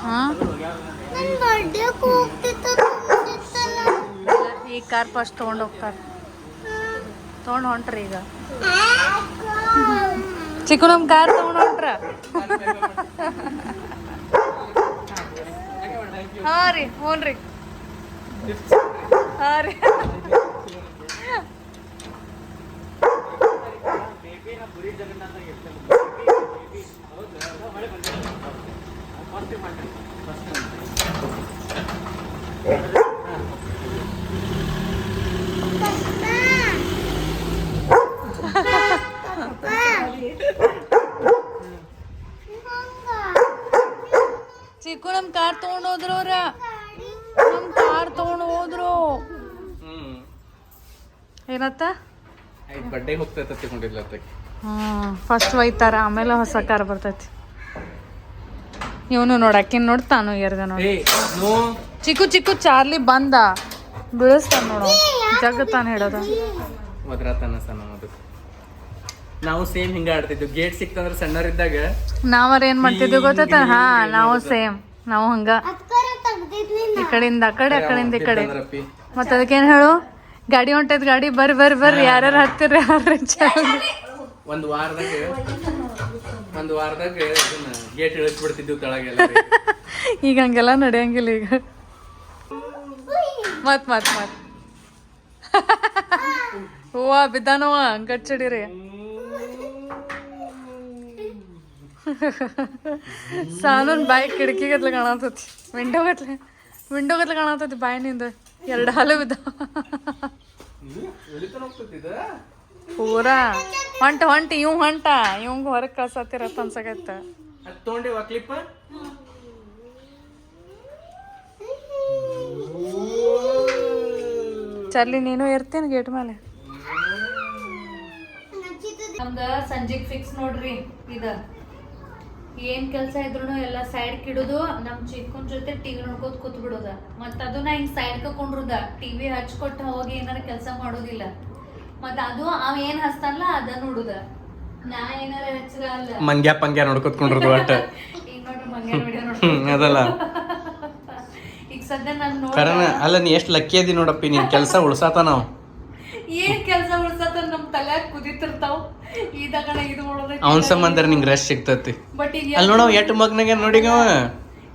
ಹಾ ನನ್ ಬರ್ಡೇ ಹೋಗ್ತಿತ್ತು ತಂದಿತ್ತಲ್ಲ. ಈ ಕಾರ್ ಫಸ್ಟ್ ತೊಗೊಂಡು ಹೋಗ್ತಾರೆ. ತೊಗೊಂಡು ಹೊಂಟ್ರಿ ಈಗ. ಚಿಕ್ಕು ನಮ್ಮ ಕಾರ್ ತೊಗೊಂಡು ಹೊಂಟ್ರ? ಹಾ ರೀ, ಹ್ಞೂ ರೀ. ಹಾ ರೀ. ಚಿಕ್ಕು ನಮ್ಮ ಕಾರ್ ತೊಗೊಂಡು ಹೋದ್ರು ಅವ್ರ ನಮ್ಮ ಕಾರ್ ತೊಗೊಂಡು ಹೋದ್ರು ಹ್ಮ್ ಏನತ್ತ? ಬಡ್ಡೆ ಹೋಗ್ತೈತೆ ಹ್ಞೂ ಫಸ್ಟ್ ಒಯ್ತಾರ ಆಮೇಲೆ ಹೊಸ ಕಾರ್ ಬರ್ತೈತಿ. ಇವನು ನೋಡಕ್ಕಿನ್ ನೋಡಿ ಏ ನೋ ಚಿಕ್ಕು ಚಿಕ್ಕು ಚಾರ್ಲಿ ಬಂದ. ಬೀಳಿಸ್ತಾನ ನೋಡು ಜಗತ್ತಾನ ಹೇಳೋದು. ಮದ್ರಾತನ ಸಣ್ಣ ನಾವು ಸೇಮ್ ಹಿಂಗ ಆಡ್ತಿದ್ವಿ. ಗೇಟ್ ಸಿಕ್ತಂದ್ರೆ ಸಣ್ಣರಿದ್ದಾಗ ನಾವರ ಏನ್ ಮಾಡ್ತಿದ್ವಿ ಗೊತ್ತ ಹಾ ನಾವು ಸೇಮ್ ನಾವು ಹಂಗ. ಈ ಕಡೆಯಿಂದ ಆ ಕಡೆ ಆ ಕಡೆಯಿಂದ ಈ ಕಡೆ. ಮತ್ತೆ ಅದಕ್ಕೇನ್ ಹೇಳು? ಗಾಡಿ ಹೊಂಟದ ಗಾಡಿ ಬರ್ರಿ ಬರ್ರಿ ಬರ್ರಿ. ಯಾರ್ಯಾರು ಹತ್ತಿರ ಯಾರು ಒಂದು ವಾರದಾಗ ಒಂದು ವಾರದಾಗ ಗೇಟ್ ಇಳಿಸ್ಬಿಡ್ತಿದ್ವಿ ತೆಳಗೆಲ್ಲ ಈಗ ಹಂಗೆಲ್ಲ ನಡೆಯಂಗಿಲ್ಲ ಈಗ. ಮತ್ ಮತ್ ಮತ್. ಹೂವ ಬಿದ್ದಾನವ ಗಚ್ಚಡಿರಿ ಸಾನೂನ್ ಬಾಯಿ ಕಿಟಕಿ ಗತ್ಲೆ ಕಾಣತತಿ ವಿಂಡೋ ಗತ್ಲೆ ವಿಂಡೋ ಗತ್ಲೆ ಕಾಣತತಿ ಬಾಯಿನಿಂದ ಎರಡು ಹಾಲು ಬಿದ್ದ ಪೂರಾ. ಹೊಂಟ ಹೊಂಟ ಇವ್ ಹೊಂಟ. ಇವಂಗ ಹೊರಗೆ ಕಳ್ಸತ್ತಿರತ್ತ ಅನ್ಸಕತ್ತ. ಚರ್ಲಿ ನೀನು ಇರ್ತೇನೆ ಗೇಟ್ ಮೇಲೆ. ನಮ್ದ ಸಂಜೆಗ್ ಫಿಕ್ಸ್ ನೋಡ್ರಿ ಇದ. ಏನ್ ಕೆಲ್ಸ ಇದ್ರು ಎಲ್ಲ ಸೈಡ್ ಕಿಡುದು ನಮ್ ಚಿಕ್ಕನ್ ಜೊತೆ ಟಿವಿ ನೋಡ್ಕೋತ ಕೂತ್ ಬಿಡುದ ಮತ್ತ ಅದನ್ನ ಹಿಂಗ್ ಸೈಡ್ ಕಕೊಂಡ್ರದ ಟಿವಿ ಹಚ್ಕೊಟ್ಟ ಹೋಗಿ ಏನಾರ ಕೆಲಸ ಮಾಡೋದಿಲ್ಲ. ಮತ್ತ ಅದು ಅವ ಏನ್ ಹಚ್ತಾನಲ್ಲ ಅದ ನೋಡುದ. ನಾ ಏನಾರ ಹಚ್ಚಲ್ಲ ಮಂಗ್ಯ ಪಂಗ್ಯ ನೋಡ್ಕೊತ್ಕೊಂಡ್ರದು ಒಟ್ಟ. ಈಗ ನೋಡ್ರಿ ಮಂಗ್ಯ ವಿಡಿಯೋ ಅದಲ್ಲ. ಈಗ ಸದ್ಯ ನಾನು ನೋಡ ಅಲ್ಲ ನೀ ಎಷ್ಟ್ ಲಕ್ಕಿ ಅದಿ ನೋಡಪ್ಪಿ ನೀನ್ ಕೆಲಸ ಉಳ್ಸಾತ ನಾವು ಏನ್ ಕೆಲಸ ಉಳ್ಸತ್ತ ನಮ್ ತಲ್ಯಾಗ ಕುದಿತಿರ್ತಾವ. ಇದಗಣ ಇದು ಮಾಡೋದಕ್ಕೆ ಅವನ್ ಸಂಬಂಧ ನಿಂಗೆ ರಶ್ ಸಿಗ್ತತಿ. ಬಟ್ ಈಗ ಅಲ್ಲಿ ನೋಡೋ ಎಟ್ ಮಗ್ನಾಗ ನೋಡಿಗವ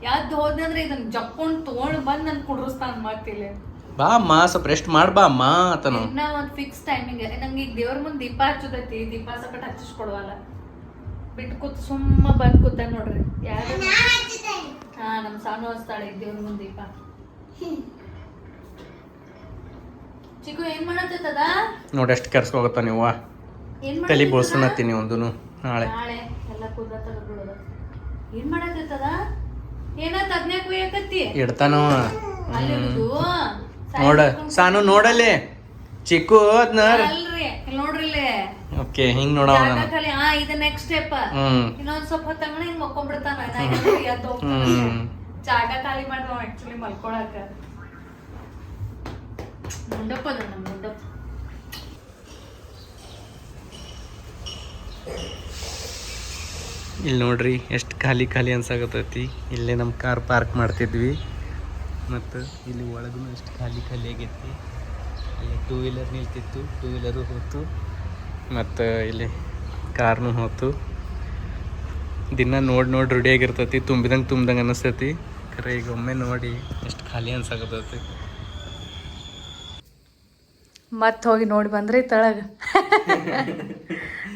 ಯಾವ್ದು ಹೋದ್ನಂದ್ರೆ ಇದನ್ನ ಜಕ್ಕೊಂಡ್ ತಗೊಂಡ್ ಬಂದ್ ನನ್ ಕುಡ್ರಸ್ತಾನ ಮಾತಿಲ್ಲ ಬಾ ಅಮ್ಮ ಸ್ವಲ್ಪ ರೆಸ್ಟ್ ಮಾಡ್ ಬಾ ಅಮ್ಮ ಆತನು. ಇನ್ನ ಒಂದ್ ಫಿಕ್ಸ್ ಟೈಮಿಂಗ್ ನಂಗೆ ಈಗ ದೇವ್ರ ಮುಂದೆ ದೀಪ ಹಚ್ಚುದೈತಿ. ದೀಪ ಸಕಟ್ ಹಚ್ಚಿಸ್ಕೊಡ್ವಲ್ಲ. ಬಿಟ್ಟು ಕೂತ್ ಸುಮ್ಮ ಬಂದ್ ಕೂತ ನೋಡ್ರಿ. ಯಾರು? ಹಾ ನಮ್ ಸಾನು ಹಚ್ತಾಳೆ ದೇವ್ರ ಮುಂದೆ ದೀಪ. ಚಿಕ್ಕು ಏನ್ ಮಾಡತ್ತದ ನೋಡಿ ಎಷ್ಟು ಕರ್ಸ್ಕೋಗತ್ತ ನೀವು? ತಲೆ ಮಾಡತ್ತದ? ಒಂದು ಒಂದುನು ನಾಳೆ. ನಾಳೆ. ಎಲ್ಲ ಕೂದ ಏನ್ ಮಾಡತ್ತದ ಏನ ನೋಡ ಸಾನು ನೋಡಲ್ಲಿ. ಚಿಕ್ಕು ಅದ್ನ ನೋಡ್ರಿ ಓಕೆ ಹಿಂಗ್ ನೋಡವ ನಾನು ಹಾ ಇದು ನೆಕ್ಸ್ಟ್ ಸ್ಟೆಪ್ ಇನ್ನೊಂದ್ ಸ್ವಲ್ಪ ಹೊತ್ತಂಗಣ ಹಿಂಗ್ ಮಕ್ಕೊಂಡ್ಬಿಡ್ತಾನ. ಜಾಗ ಖಾಲಿ ಮಾಡ್ದವ ಆಕ್ಚುಲಿ ಮಲ್ಕೊಳಕ. ಇಲ್ಲಿ ನೋಡ್ರಿ, ಎಷ್ಟು ಖಾಲಿ ಖಾಲಿ ಅನ್ಸಾಕತ್ತೈತಿ. ಇಲ್ಲೇ ನಮ್ಮ ಕಾರ್ ಪಾರ್ಕ್ ಮಾಡ್ತಿದ್ವಿ. ಮತ್ತು ಇಲ್ಲಿ ಒಳಗೂ ಎಷ್ಟು ಖಾಲಿ ಖಾಲಿ ಆಗೈತಿ. ಅಲ್ಲಿ ಟೂ ವೀಲರ್ ನಿಲ್ತಿತ್ತು ಟೂ ವೀಲರು ಹೋತು. ಮತ್ತು ಇಲ್ಲಿ ಕಾರ್ನು ಹೋತು. ದಿನ ನೋಡಿ ನೋಡಿ ರೆಡಿಯಾಗಿರ್ತೈತಿ ಆಗಿರ್ತೈತಿ ತುಂಬಿದಂಗೆ ತುಂಬ್ದಂಗೆ ಅನಿಸ್ತೈತಿ. ಖರೆ ಈಗ ಒಮ್ಮೆ ನೋಡಿ, ಎಷ್ಟು ಖಾಲಿ ಅನ್ಸಾಕತ್ತೈತಿ. ಮತ್ತೆ ಹೋಗಿ ನೋಡಿ ಬಂದ್ರಿ ತಳಗ.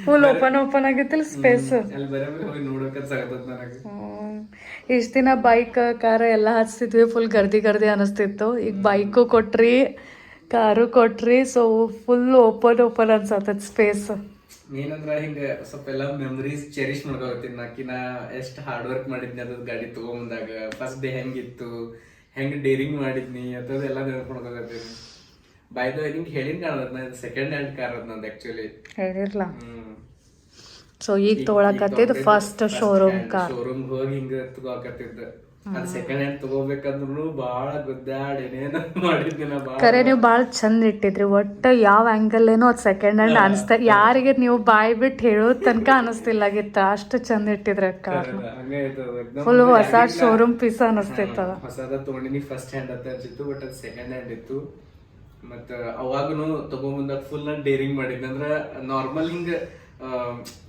ಫುಲ್ ಓಪನ್ ಓಪನ್ ಆಗಿತ್ತಲ್ಲ ಸ್ಪೇಸ್ ಇಷ್ಟು ದಿನ ಬೈಕ್ ಕಾರ ಎಲ್ಲ ಹಚ್ತಿದ್ವಿ ಫುಲ್ ಗರ್ದಿ ಗರ್ದಿ ಅನಿಸ್ತಿತ್ತು. ಈಗ ಬೈಕು ಕೊಟ್ರಿ ಕಾರು ಕೊಟ್ರಿ ಸೊ ಫುಲ್ ಓಪನ್ ಓಪನ್ ಅನ್ಸತ್ತದ ಸ್ಪೇಸ್ ಏನಂದ್ರ ಹಿಂಗ ಸ್ವಲ್ಪ ಎಲ್ಲ ಮೆಮರೀಸ್ ಚೆರಿಶ್ ಮಾಡ್ಕೋತೀನಿ ನಾಕಿನ ಎಷ್ಟು ಹಾರ್ಡ್ ವರ್ಕ್ ಮಾಡಿದ್ನಿ ಅದ್ ಗಾಡಿ ತಗೊಂಬಂದಾಗ. ಫಸ್ಟ್ ಡೇ ಹೆಂಗಿತ್ತು ಹೆಂಗ್ ಡೇರಿಂಗ್ ಮಾಡಿದ್ನಿ ಅದೆಲ್ಲ ನೆನ್ಕೊಂಡ್ಕೊಳ್ತೀನಿ ಬೈ ದ ನಿಂಗೆ ಹೇಳಿನ ಕಾಣದ್ ನಾ ಸೆಕೆಂಡ್ ಹ್ಯಾಂಡ್ ಕಾರ್ ಅದ್ ನಂದು ಆಕ್ಚುಲಿ ಹೇಳಿರ್ಲ? ಸೊ ಈಗ ತೊಗೊಳಕತ್ತಿದ್ ಫಸ್ಟ್ ಶೋರೂಮ್ ಕಾರ್ ಶೋರೂಮ್ ಹೋಗಿ ಹಿಂಗ ತಗೋಕತ್ತಿದ್ದ. ಅದ್ ಸೆಕೆಂಡ್ ಹ್ಯಾಂಡ್ ತಗೋಬೇಕಂದ್ರು ಬಾಳ ಗುದ್ದಾಡ್ ಏನೇನ ಮಾಡಿದ್ನಿ ನಾ ಕರೆ ನೀವು ಭಾಳ ಚಂದ ಇಟ್ಟಿದ್ರಿ. ಒಟ್ಟು ಯಾವ ಆ್ಯಂಗಲ್ ಏನೋ ಅದು ಸೆಕೆಂಡ್ ಹ್ಯಾಂಡ್ ಅನಿಸ್ತಾ ಯಾರಿಗೆ ನೀವು ಬಾಯಿ ಬಿಟ್ಟು ಹೇಳೋ ತನಕ ಅನಿಸ್ತಿಲ್ಲಾಗಿತ್ತ ಅಷ್ಟು ಚಂದ ಇಟ್ಟಿದ್ರಿ ಎಕ್ದಮ್ ಫುಲ್ ಹೊಸ ಶೋರೂಮ್ ಪೀಸ್ ಅನಸ್ತಿತ್ತು ಹೊಸದ ತಗೊಂಡಿನಿ ಫಸ್ಟ್ ಹ್ಯಾಂಡ್ ಅಂತ ಅನ್ಸಿತ್ತು ಬಟ್ ಅದು ಸೆಕೆಂಡ್ ಹ್ಯಾಂಡ್ ಇತ್ತು. ಮತ್ತ ಅವಾಗನು ತಗೊಂಬಂದಾಗ ಫುಲ್ ಡೇರಿಂಗ್ ಮಾಡಿದ್ನ ಅಂದ್ರ ನಾರ್ಮಲ್ ಹಿಂಗ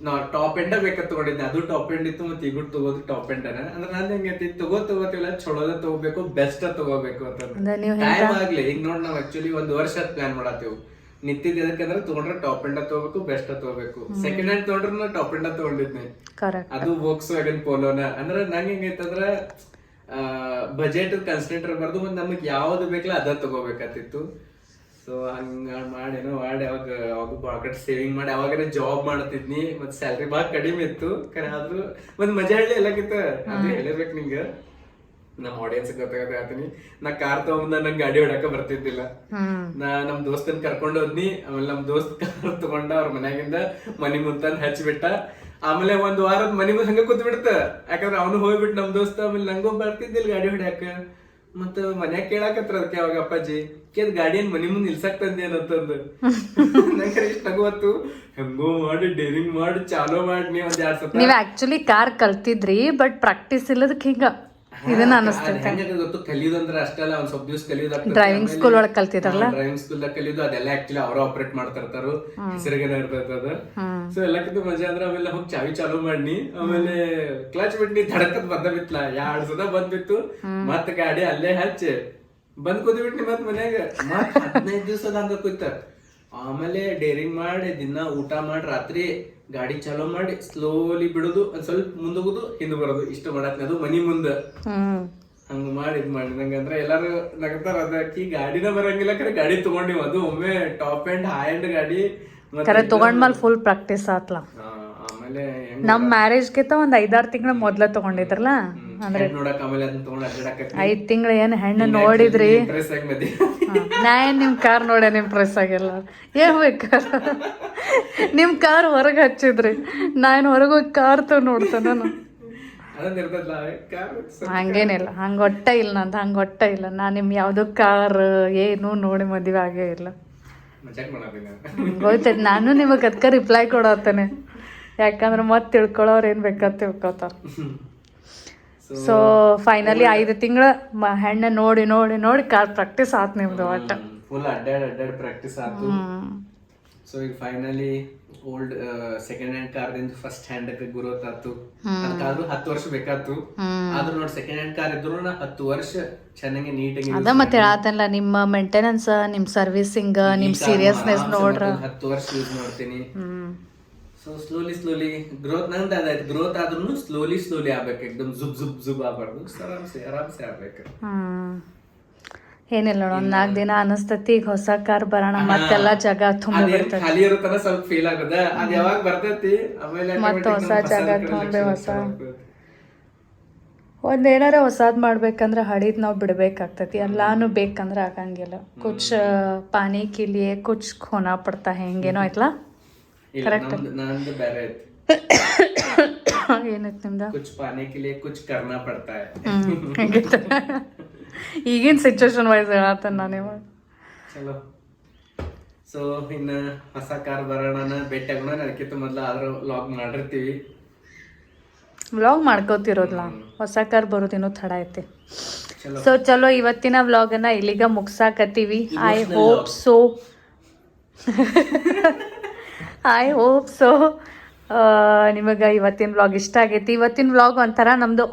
ನಾ ಟಾಪ್ ಎಂಡ ಬೇಕಂತ ತಗೊಂಡಿದ್ದೆ ಅದು ಟಾಪ್ ಎಂಡ್ ಇತ್ತು ಮತ್ತೆ ಈಗ ತಗೋದು ಟಾಪ್ ಎಂಡ್ ಅಂದ್ರೆ ನಾನು ಹೆಂಗೈತಿ ತಗೋ ತಗೋತಿಲ್ಲ ಚಲೋದ ತಗೋಬೇಕು ಬೆಸ್ಟ್ ತಗೋಬೇಕು ಅಂತ ಟೈಮ್ ಆಗ್ಲಿ ಈಗ ನೋಡ್ ನಾವ್ ಆಕ್ಚುಲಿ ಒಂದ್ ವರ್ಷ ಪ್ಲಾನ್ ಮಾಡತ್ತೇವು. ನಿಂತಿದ್ ಎದಕ್ಕಂದ್ರೆ ತಗೊಂಡ್ರೆ ಟಾಪ್ ಎಂಡ ತಗೋಬೇಕು ಬೆಸ್ಟ್ ತಗೋಬೇಕು. ಸೆಕೆಂಡ್ ಹ್ಯಾಂಡ್ ತಗೊಂಡ್ರೆ ಟಾಪ್ ಎಂಡ ತಗೊಂಡಿದ್ನಿ. ಅದು ಬೋಕ್ಸ್ ವ್ಯಾಗನ್ ಪೋಲೋನ ಅಂದ್ರೆ ನಂಗೆ ಹೆಂಗೈತಂದ್ರ ಬಜೆಟ್ ಕನ್ಸಿಡರ್ ಇರಬಾರ್ದು ಮತ್ತೆ ನಮಗ್ ಯಾವ್ದು ಬೇಕಲ್ಲ ಅದ ತಗೋಬೇಕಾತಿತ್ತು. ಸೊ ಹಂಗ ಮಾಡೇನು ಮಾಡಿ ಅವಾಗ ಅವಾಗ ಪಾಕೆಟ್ ಸೇವಿಂಗ್ ಮಾಡಿ ಅವಾಗ ಜಾಬ್ ಮಾಡ್ತಿದ್ನಿ ಮತ್ತೆ ಸ್ಯಾಲ್ರಿ ಭಾಳ ಕಡಿಮೆ ಇತ್ತು. ಕರೆ ಆದ್ರೂ ಒಂದ್ ಮಜಾ ಹಳ್ಳಿ ಎಲ್ಲಕ್ಕಿಂತ. ಅದು ಹೇಳಿರ್ಬೇಕು ನಿಂಗ. ನಮ್ಮ ಆಡಿಯನ್ಸ್ ಗೊತ್ತಾಗತ್ತೀನಿ ನಾ ಕಾರ್ ತಗೊಂಡ ನಂಗೆ ಗಾಡಿ ಹೊಡಕ ಬರ್ತಿದ್ದಿಲ್ಲ. ನಾ ನಮ್ ದೋಸ್ತನ್ ಕರ್ಕೊಂಡ್ ಹೋದ್ನಿ. ಆಮೇಲೆ ನಮ್ ದೋಸ್ತ್ ಕಾರ್ ತಗೊಂಡ ಅವ್ರ ಮನ್ಯಾಗಿಂದ ಮನಿ ಮುಂತಂದ್ ಹಚ್ಬಿಟ್ಟ. ಆಮೇಲೆ ಒಂದ್ ವಾರದ ಮನಿ ಮುಂದ್ ಹಂಗ ಕೂತ್ ಬಿಡ್ತ ಯಾಕಂದ್ರೆ ಅವನು ಹೋಗ್ಬಿಟ್ಟು ನಮ್ ದೋಸ್ತ ಆಮೇಲೆ ನಂಗೂ ಬರ್ತಿದ್ದಿಲ್ಲ ಗಾಡಿ ಹೊಡ್ಯಾಕ. ಮತ್ತ ಮನ್ಯಾಗ ಕೇಳಾಕತ್ರ ಅದಕ್ಕೆ ಅವಾಗ ಅಪ್ಪಾಜಿ. ಕೇದ್ ಗಾಡಿಯನ್ ಮನಿ ಮುಂದ್ ನಿಲ್ಸಕ್ ತಂದೆ ಅಂತಂದು. ನಂಗೆ ಇಷ್ಟ ನಗುವತ್ತು ಹೆಂಗೋ ಮಾಡಿ ಡೇರಿಂಗ್ ಮಾಡಿ ಚಾಲೋ ಮಾಡಿ ಒಂದ್ ಎರಡ್ ಸ್ವಲ್ಪ ನೀವು ಆಕ್ಚುಲಿ ಕಾರ್ ಕಲ್ತಿದ್ರಿ ಬಟ್ ಪ್ರಾಕ್ಟೀಸ್ ಇಲ್ಲದಕ್ಕೆ ಹಿಂಗ. ಇದನ್ನ ಅನಿಸ್ತೈತೆ ಹೆಂಗ ಗೊತ್ತು? ಕಲಿಯೋದಂದ್ರೆ ಅಷ್ಟಲ್ಲ ಒಂದ್ ಸ್ವಲ್ಪ ದಿವಸ ಕಲಿಯೋದು ಡ್ರೈವಿಂಗ್ ಸ್ಕೂಲ್ ಒಳಗೆ ಕಲ್ತಿದ್ರಲ್ಲ? ಡ್ರೈವಿಂಗ್ ಸ್ಕೂಲ್ ಕಲಿಯೋದು ಅದೆಲ್ಲ ಆಕ್ಚುಲಿ ಅವ್ರ ಆಪರೇಟ್ ಮಾಡ್ತಾ ಇರ್ತಾರು ಹೆಸರಿಗೆ ಇರ್ತೈತೆ ಅದು. ಸೊ ಎಲ್ಲಕ್ಕಿಂತ ಮಜಾ ಅಂದ್ರೆ ಆಮೇಲೆ ಹೋಗಿ ಚಾವಿ ಚಾಲು ಮಾಡಿ ಆಮೇಲೆ ಕ್ಲಚ್ ಬಿಟ್ನಿ ತಡಕತ್ ಬಂದ ಬಿತ್ಲ ಎರಡ್ ಸದ ಬಂದ್ಬಿತ್ತು ಮತ್ತೆ ಗಾಡಿ ಅಲ್ಲೇ ಹಚ್ಚಿ. ಬಂದ್ ಕೂತಿ ಬಿಟ್ನಿ ಮತ್ ಮನ್ಯಾಗ. ಮತ್ ಹದಿನೈದು ದಿವಸದ ಹಂಗ ಕೂತ ಆಮೇಲೆ ಡೇರಿಂಗ್ ಮಾಡಿ ದಿನ ಊಟ ಮಾಡಿ ರಾತ್ರಿ ಗಾಡಿ ಚಾಲೋ ಮಾಡಿ ಸ್ಲೋಲಿ ಬಿಡುದು ಒಂದ್ ಸ್ವಲ್ಪ ಮುಂದೋಗುದು ಹಿಂದ್ ಬರೋದು. ಇಷ್ಟ ಮಾಡತ್ನಿ ಅದು ಮನಿ ಮುಂದ. ಹಂಗ ಮಾಡಿ ಇದ್ ಮಾಡಿ. ನಂಗಂದ್ರ ಎಲ್ಲಾರು ನಗತಾರ ಅದಕ್ಕಿ ಗಾಡಿನ ಬರಂಗಿಲ್ಲ ಕರೆ ಗಾಡಿ ತಗೊಂಡಿವ್ ಅದು ಒಮ್ಮೆ ಟಾಪ್ ಅಂಡ್ ಹೈ ಅಂಡ್ ಗಾಡಿ ಕರೆ ತಗೊಂಡ್ ಮೇಲೆ ಫುಲ್ ಪ್ರಾಕ್ಟೀಸ್ ಆತ್ಲ? ಆಮೇಲೆ ನಮ್ ನಮ್ ಮ್ಯಾರೇಜ್ಗಿಂತ ಒಂದ್ ಐದಾರು ತಿಂಗಳ ಮೊದ್ಲ ತಗೊಂಡಿದ್ರಲ್ಲ ಅಡ್ಡಾಡಕತ್ತಿ ಐದ್ ತಿಂಗಳ ಏನ್ ಹೆಣ್ಣು ನೋಡಿದ್ರಿ? ನಾ ಏನ್ ನಿಮ್ ಕಾರ್ ನೋಡ ನಿಮ್ ಪ್ರೆಸ್ ಆಗಿಲ್ಲ ಏನ್ ಬೇಕಾರ ನಿಮ್ ಕಾರ್ ಹೊರಗೆ ಹಚ್ಚಿದ್ರಿ. ನಾ ಏನ್ ಹೊರಗ ಹೋಗಿ ಕಾರ್ ತ ನೋಡ್ತಾನ ನಾನು. ಹಂಗೇನಿಲ್ಲ. ಹಂಗ ಒಟ್ಟ ಇಲ್ಲ ನಂದು ಹಂಗ ಒಟ್ಟ ಇಲ್ಲ. ನಾ ನಿಮ್ ಯಾವ್ದು ಕಾರ್ ಏನು ನೋಡಿ ಮದ್ವೆ ಆಗೇ ಇಲ್ಲ. ಗೊತ್ತೈತ್ ನಾನು ನಿಮಗ್ ಅದಕ್ಕೆ ರಿಪ್ಲೈ ಕೊಡತ್ತೇನೆ. ಯಾಕಂದ್ರೆ ಮತ್ತೆ ತಿಳ್ಕೊಳ್ಳೋರು ಏನ್ ಬೇಕಾದ ತಿಳ್ಕೊತಾರ. ಸೊ ಫೈನಲಿ ಐದು ತಿಂಗಳ ಹೆಣ್ಣ ನೋಡಿ ನೋಡಿ ನೋಡಿ ಕಾರ್ ಪ್ರಾಕ್ಟೀಸ್ ಆತ್ ನಿಮ್ದು ಒಟ್ಟ. ಫುಲ್ ಅಡ್ಡಾಡ್ ಅಡ್ಡಾಡ್ ಪ್ರಾಕ್ಟೀಸ್ ಆತು. ಸೊ ಈಗ finally old second hand car ದಿಂದ ಫಸ್ಟ್ ಹ್ಯಾಂಡ್ ಗ್ರೋತ್ ಆತು ಅದಕ್ಕಾದ್ರೂ ಹತ್ತು ವರ್ಷ ಬೇಕಾತು. ಆದ್ರೂ ನೋಡಿ ಸೆಕೆಂಡ್ ಹ್ಯಾಂಡ್ ಕಾರ್ ಇದ್ರು ನಾ ಹತ್ತು ವರ್ಷ ಚೆನ್ನಾಗಿ ನೀಟಾಗಿ ಅದ ಮತ್ತೆ ಹೇಳತ್ತಲ್ಲ ನಿಮ್ಮ ಮೇಂಟೆನೆನ್ಸ್ ನಿಮ್ ಸರ್ವಿಸಿಂಗ್ ನಿಮ್ ಸೀರಿಯಸ್ನೆಸ್ ನೋಡ್ರ. ಹತ್ತು ವರ್ಷ ಯೂಸ್ ಮಾಡ್ತೀನಿ. ಸೊ ಸ್ಲೋಲಿ ಸ್ಲೋಲಿ ಗ್ರೋತ್ ನಂದು ಅದಾಯ್ತು ಗ್ರೋತ್ ಆದ್ರೂ ಸ್ಲೋಲಿ ಸ್ಲೋಲಿ ಆಗ್ಬೇಕು. ಎಕ್ದಮ್ ಜುಬ್ ಜುಬ್ ಜುಬ್ ಆಗ್ಬಾರ್ದು. ಆರಾಮ್ಸೆ ಆರಾಮ್ಸೆ ಆಗ್ಬೇಕು. ಏನಿಲ್ಲ ನೋಡ ಒಂದ್ ನಾಲ್ಕು ದಿನ ಅನಸ್ತತಿ. ಈಗ ಹೊಸ ಕಾರ್ ಬರೋಣ. ಮತ್ತೆಲ್ಲ ಜಾಗ ತುಂಬ ಬರ್ತದೆ ಖಾಲಿ ಇರುತ್ತಲ್ಲ ಸ್ವಲ್ಪ ಫೀಲ್ ಆಗದ? ಅದ ಯಾವಾಗ ಬರ್ತೈತಿ? ಆಮೇಲೆ ಮತ್ತೆ ಹೊಸ ಜಾಗ ತುಂಬೆ ಹೊಸ. ಒಂದ್ ಏನಾರ ಹೊಸಾದ್ ಮಾಡ್ಬೇಕಂದ್ರೆ ಹಳಿದ್ ನಾವ್ ಬಿಡ್ಬೇಕಾಗ್ತತಿ. ಎಲ್ಲಾನು ಬೇಕಂದ್ರೆ ಆಗಂಗಿಲ್ಲ. ಕುಚ್ ಪಾನಿ ಕಿಲಿಯೇ ಕುಚ್ ಖೋನಾ ಪಡ್ತಾ ಹೆಂಗೇನೋ ಐತ್ಲಾ ನಮ್ದು ನಂದು ಬೇರೆ ಐತಿ. ಏನೈತ್ ನಿಮ್ದ? ಈಗಿನ ಸಿಚುವೇಶನ್ ವೈಸ್ ಹೇಳತ್ತೇನೆ ನಾನು ಇವಾಗ ಚಲೋ. ಸೊ ಇನ್ನ ಹೊಸ ಕಾರ್ ಬರೋಣ ಭೇಟಿ ಆಗೋಣ ಅದಕ್ಕಿಂತ ಮೊದ್ಲು ಆದ್ರೂ ಲಾಗ್ ಮಾಡಿರ್ತೀವಿ. ವ್ಲಾಗ್ ಮಾಡ್ಕೋತಿರೋದ್ಲ? ಹೊಸ ಕಾರ್ ಬರೋದೇನೋ ತಡ ಐತಿ. ಚಲೋ. ಸೊ ಚಲೋ ಇವತ್ತಿನ ವ್ಲಾಗನ್ನ ಇಲ್ಲಿಗ ಮುಗ್ಸಾಕತ್ತೀವಿ. I hope so I hope so ನಿಮಗೆ ಇವತ್ತಿನ ವ್ಲಾಗ್ ಇಷ್ಟ ಆಗೈತಿ. ಇವತ್ತಿನ ವ್ಲಾಗ್ ಒಂಥರ ನಮ್ದು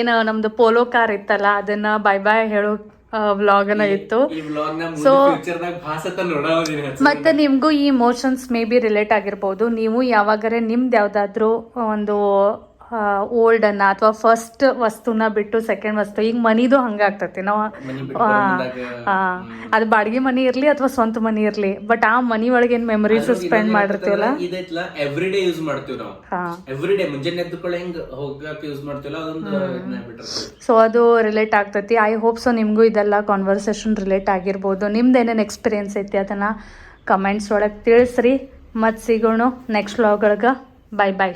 ಏನು ನಮ್ದು ಪೋಲೋ ಕಾರ್ ಇತ್ತಲ್ಲ ಅದನ್ನ ಬೈ ಬಾಯ್ ಹೇಳೋ ವ್ಲಾಗನ ಇತ್ತು. ಸೊ ಮತ್ತೆ ನಿಮಗೂ ಈ ಇಮೋಷನ್ಸ್ ಮೇ ಬಿ ರಿಲೇಟ್ ಆಗಿರ್ಬೋದು. ನೀವು ಯಾವಾಗರೆ ನಿಮ್ದು ಯಾವುದಾದ್ರೂ ಒಂದು ಓಲ್ಡ್ ಅನ್ನ ಅಥವಾ ಫಸ್ಟ್ ವಸ್ತುನ ಬಿಟ್ಟು ಸೆಕೆಂಡ್ ವಸ್ತು. ಈಗ ಮನಿದು ಹಂಗಾಗ್ತತಿ ನಾವು ಮನಿ ಬಿಟ್ಟು ಆ, ಅದು ಬಾಡಿಗೆ ಮನಿ ಇರ್ಲಿ ಅಥವಾ ಸ್ವಂತ ಮನಿ ಇರ್ಲಿ ಬಟ್ ಆ ಮನಿ ಒಳಗೆ ಏನು ಮೆಮರೀಸ್ ಸ್ಪೆಂಡ್ ಮಾಡಿರ್ತೀವಲ್ಲ ಎವ್ರಿ ಡೇ ಯೂಸ್ ಮಾಡ್ತೀವಿ ನಾವು. ಹಾ. ಎವ್ರಿ ಡೇ ಮುಂಜಾನೆ ಎದ್ದುಕೊಳ್ಳೆ ಹಿಂಗ್ ಹೋಗಕ್ ಯೂಸ್ ಮಾಡ್ತೀವಲ್ಲ ಅದೊಂದು ಸೊ ಅದು ರಿಲೇಟ್ ಆಗ್ತೈತಿ. ಐ ಹೋಪ್ ಸೊ ನಿಮಗೂ ಇದೆಲ್ಲ ಕಾನ್ವರ್ಸೇಷನ್ ರಿಲೇಟ್ ಆಗಿರ್ಬೋದು. ನಿಮ್ದು ಏನೇನು ಎಕ್ಸ್ಪೀರಿಯನ್ಸ್ ಐತಿ ಅದನ್ನು ಕಮೆಂಟ್ಸ್ ಒಳಗೆ ತಿಳಿಸ್ರಿ. ಮತ್ತು ಸಿಗೋಣ ನೆಕ್ಸ್ಟ್ ವ್ಲಾಗ್ ಒಳಗೆ. ಬಾಯ್ ಬಾಯ್